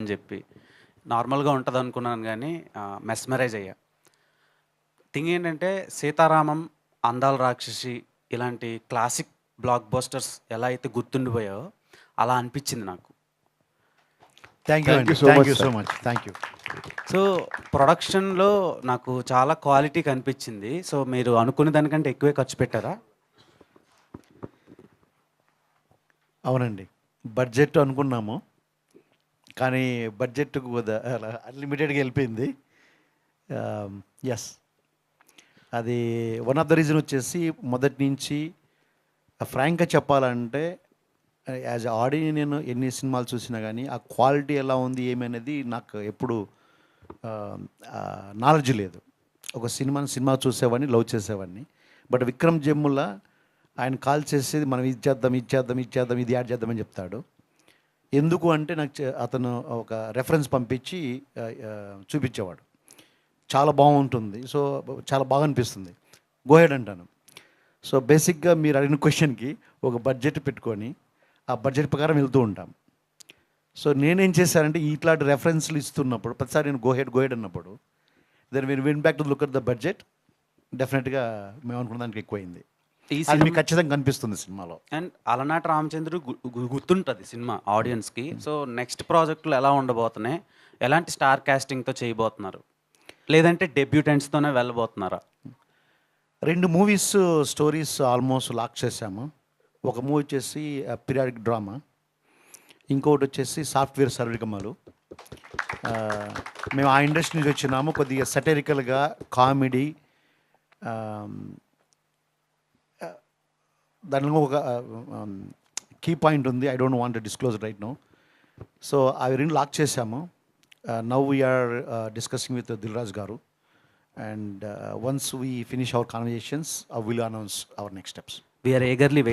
అని చెప్పి. నార్మల్గా ఉంటుంది అనుకున్నాను కానీ మెస్మరైజ్ అయ్యా. థింగ్ ఏంటంటే సీతారామం అందాల రాక్షసి ఇలాంటి క్లాసిక్ బ్లాక్ బస్టర్స్ ఎలా అయితే గుర్తుండిపోయాయో అలా అనిపించింది నాకు. థ్యాంక్ యూ Thank అండి you so thank much, you so. Much thank you so ప్రొడక్షన్లో నాకు చాలా క్వాలిటీ కనిపించింది. సో మీరు అనుకునే దానికంటే ఎక్కువే ఖర్చు పెట్టారా? అవునండి. బడ్జెట్ అనుకున్నాము. కానీ బడ్జెట్ అన్లిమిటెడ్గా వెళ్ళిపోయింది. ఎస్ అది వన్ ఆఫ్ ద రీజన్ వచ్చేసి మొదటి నుంచి ఫ్రాంక్గా చెప్పాలంటే యాజ్ ఆడి నేను ఎన్ని సినిమాలు చూసినా కానీ ఆ క్వాలిటీ ఎలా ఉంది ఏమనేది నాకు ఎప్పుడు నాలెడ్జ్ లేదు. ఒక సినిమాని సినిమా చూసేవాడిని లవ్ చేసేవాడిని. బట్ విక్రమ్ జమ్ముల ఆయన కాల్ చేసేది మనం ఇది చేద్దాం ఇది చేద్దాం ఇది చేద్దాం ఇది యాడ్ చేద్దామని చెప్తాడు. ఎందుకు అంటే నాకు చే- అతను ఒక రెఫరెన్స్ పంపించి చూపించేవాడు. చాలా బాగుంటుంది. సో చాలా బాగా అనిపిస్తుంది. గోహెడ్ అంటాను. సో బేసిక్గా మీరు అడిగిన క్వశ్చన్కి ఒక బడ్జెట్ పెట్టుకొని ఆ బడ్జెట్ ప్రకారం వెళ్తూ ఉంటాం. సో నేనేం చేశానంటే ఇట్లాంటి రెఫరెన్స్లు ఇస్తున్నప్పుడు ప్రతిసారి నేను గోహెడ్ గోహెడ్ అన్నప్పుడు దెన్ మీరు win back to look at the budget డెఫినెట్గా మేము అనుకున్న దానికి ఎక్కువైంది. అది మీకు ఖచ్చితంగా కనిపిస్తుంది సినిమాలో. అండ్ అలనాటి రామచంద్రుడు గుర్తుంటుంది సినిమా ఆడియన్స్కి. సో నెక్స్ట్ ప్రాజెక్టులు ఎలా ఉండబోతున్నాయి? ఎలాంటి స్టార్ కాస్టింగ్తో చేయబోతున్నారు? లేదంటే డెబ్యూటెంట్స్తోనే వెళ్ళబోతున్నారా? రెండు మూవీస్ స్టోరీస్ ఆల్మోస్ట్ లాక్ చేశాము. ఒక మూవీ వచ్చేసి పీరియాడిక్ డ్రామా. ఇంకొకటి వచ్చేసి సాఫ్ట్వేర్ సర్వికమాలు ఆ, మేము ఆ ఇండస్ట్రీ నుంచి వచ్చినాము. కొద్దిగా సటరికల్గా కామెడీ దానిలో ఒక కీ పాయింట్ ఉంది. I don't want disclose right now so అవి రెండు లాక్ చేశాము. Now we're discussing with Dilraj గారు. And once we finish our conversations will announce our next steps we're eagerly